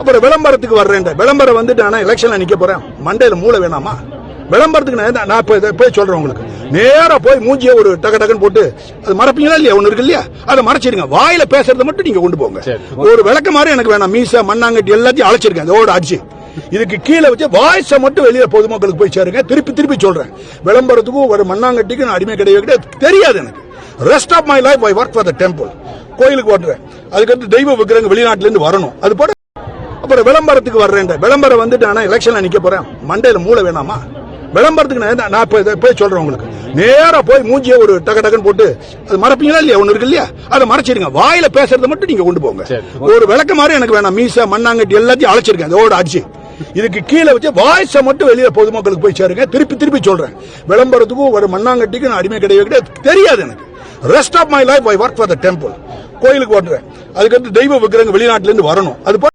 அப்புறம் விளம்பரத்துக்கு வர்றேன் விளம்பரம் வந்துட்டு நான் எலெக்ஷன்ல நிக்க போறேன். மண்டையில மூளை வேணாமா? விளம்பரத்துக்கு நான் நான் இப்ப போய் சொல்றேன் உங்களுக்கு. நேரா போய் மூஞ்சிய ஒரு டக டகன்னு போட்டு அது மறப்பீங்களா இல்லையா? ஒண்ணு இருக்கு இல்லையா? அதை மறைச்சிருங்க வாயில பேசுறதை மட்டும் நீங்க கொண்டு போங்க. ஒரு விளக்க மாதிரி எனக்கு வேணாம். மீச மண்ணாங்கட்டி எல்லாத்தையும் அழைச்சிருக்கேன். அதோட அடிச்சு. இதுக்கு கீழே வச்சு வாய்ஸை மட்டும் வெளியே பொதுமக்களுக்கு போய் சேருங்க. திருப்பி திருப்பி சொல்றேன். விளம்பரத்துக்கும் ஒரு மண்ணாங்கட்டிக்கு நான் அடிமை கிடையவே கிடையாது. தெரியாது எனக்கு. Rest of my life I work for the temple கோயிலுக்கு ஓட்டுறேன். அதுக்கடுத்து தெய்வ விக்கிரங்க வெளிநாட்டுல இருந்து வரணும். அது போல அப்புறம் விளம்பரத்துக்கு வர்றேன் விளம்பரம் வந்துட்டு நான் எலெக்ஷன்ல நிக்க போறேன். மண்டையில மூளை வேணாமா? விளம்பரத்துக்கு நான் நான் இப்ப இதை போய் சொல்றேன் உங்களுக்கு. நேரா போய் மூஞ்சிய ஒரு டக டகன்னு போட்டு அது மறப்பீங்களா இல்லையா? ஒண்ணு இருக்கு இல்லையா? அதை மறைச்சிருங்க வாயில பேசுறதை மட்டும் நீங்க கொண்டு போங்க. ஒரு விளக்க மாதிரி எனக்கு வேணாம். மீச மண்ணாங்கட்டி எல்லாத்தையும் அழைச்சிருக்கேன் அதோட அடிச்சு. இதுக்கு கீழே வச்சு வாய்ஸை மட்டும் வெளியே பொதுமக்களுக்கு போய் சேருங்க. திருப்பி திருப்பி சொல்றேன். விளம்பரத்துக்கும் ஒரு மண்ணாங்கட்டிக்கு நான் அடிமை கிடையவே கிடையாது. தெரியாது எனக்கு. Rest of my life I work for the temple கோயிலுக்கு ஓட்டுறேன். அதுக்கடுத்து தெய்வ விக்கிரங்க வெளிநாட்டுல இருந்து வரணும். அது